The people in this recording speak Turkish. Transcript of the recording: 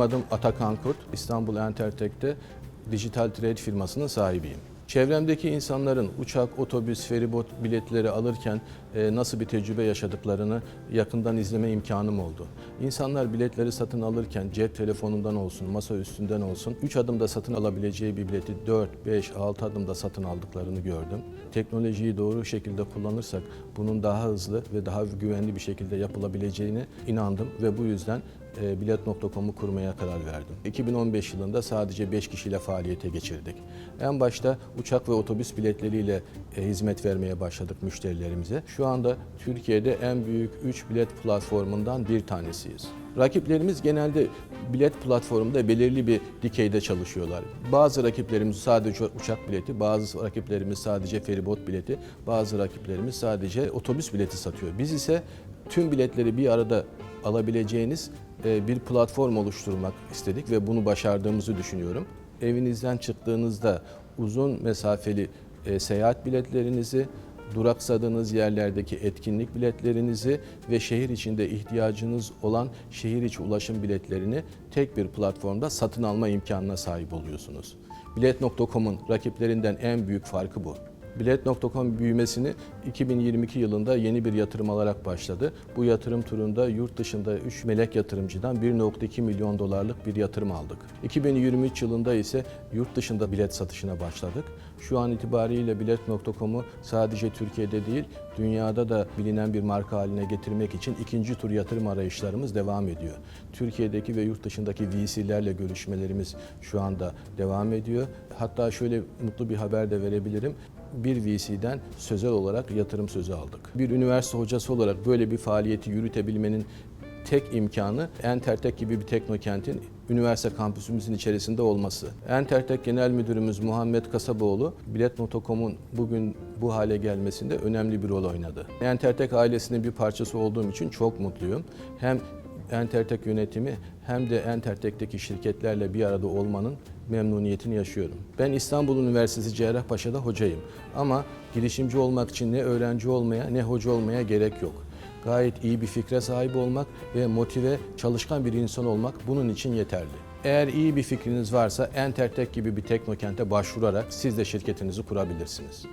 Adım Atakan Kurt. İstanbul Entertek'te Dijital Trade firmasının sahibiyim. Çevremdeki insanların uçak, otobüs, feribot biletleri alırken e, nasıl bir tecrübe yaşadıklarını yakından izleme imkanım oldu. İnsanlar biletleri satın alırken cep telefonundan olsun, masa üstünden olsun 3 adımda satın alabileceği bir bileti 4, 5, 6 adımda satın aldıklarını gördüm. Teknolojiyi doğru şekilde kullanırsak bunun daha hızlı ve daha güvenli bir şekilde yapılabileceğine inandım ve bu yüzden e, bilet.com'u kurmaya karar verdim. 2015 yılında sadece 5 kişiyle faaliyete geçirdik. En başta uçak ve otobüs biletleriyle e, hizmet vermeye başladık müşterilerimize. Şu anda Türkiye'de en büyük 3 bilet platformundan bir tanesiyiz. Rakiplerimiz genelde bilet platformunda belirli bir dikeyde çalışıyorlar. Bazı rakiplerimiz sadece uçak bileti, bazı rakiplerimiz sadece feribot bileti, bazı rakiplerimiz sadece otobüs bileti satıyor. Biz ise tüm biletleri bir arada alabileceğiniz e, bir platform oluşturmak istedik ve bunu başardığımızı düşünüyorum. Evinizden çıktığınızda uzun mesafeli e, seyahat biletlerinizi, duraksadığınız yerlerdeki etkinlik biletlerinizi ve şehir içinde ihtiyacınız olan şehir içi ulaşım biletlerini tek bir platformda satın alma imkanına sahip oluyorsunuz. Bilet.com'un rakiplerinden en büyük farkı bu. Bilet.com büyümesini 2022 yılında yeni bir yatırım alarak başladı. Bu yatırım turunda yurt dışında 3 melek yatırımcıdan 1.2 milyon dolarlık bir yatırım aldık. 2023 yılında ise yurt dışında bilet satışına başladık. Şu an itibariyle Bilet.com'u sadece Türkiye'de değil, dünyada da bilinen bir marka haline getirmek için ikinci tur yatırım arayışlarımız devam ediyor. Türkiye'deki ve yurt dışındaki VC'lerle görüşmelerimiz şu anda devam ediyor. Hatta şöyle mutlu bir haber de verebilirim bir VC'den sözel olarak yatırım sözü aldık. Bir üniversite hocası olarak böyle bir faaliyeti yürütebilmenin tek imkanı Entertek gibi bir teknokentin üniversite kampüsümüzün içerisinde olması. Entertek Genel Müdürümüz Muhammed Kasaboğlu, Bilet.com'un bugün bu hale gelmesinde önemli bir rol oynadı. Entertek ailesinin bir parçası olduğum için çok mutluyum. Hem Entertek yönetimi hem de Entertek'teki şirketlerle bir arada olmanın memnuniyetini yaşıyorum. Ben İstanbul Üniversitesi Cerrahpaşa'da hocayım ama girişimci olmak için ne öğrenci olmaya ne hoca olmaya gerek yok. Gayet iyi bir fikre sahip olmak ve motive, çalışkan bir insan olmak bunun için yeterli. Eğer iyi bir fikriniz varsa Entertek gibi bir teknokente başvurarak siz de şirketinizi kurabilirsiniz.